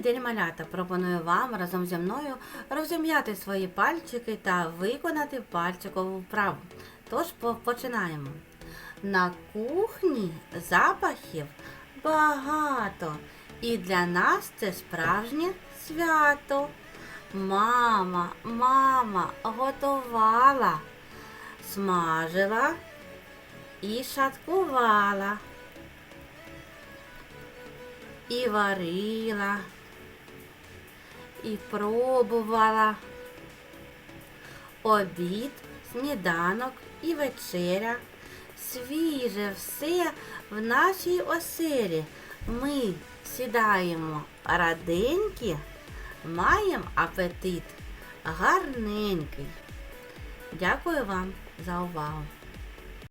день, малята! Пропоную вам разом зі мною розім'яти свої пальчики та виконати пальчикову вправу. Тож починаємо. На кухні запахів багато, і для нас це справжнє свято. Мама, мама готувала, смажила і шаткувала і варила, і пробувала. Обід, сніданок і вечеря. Свіже все в нашій оселі. Ми сідаємо раденькі, маємо апетит гарненький. Дякую вам за увагу.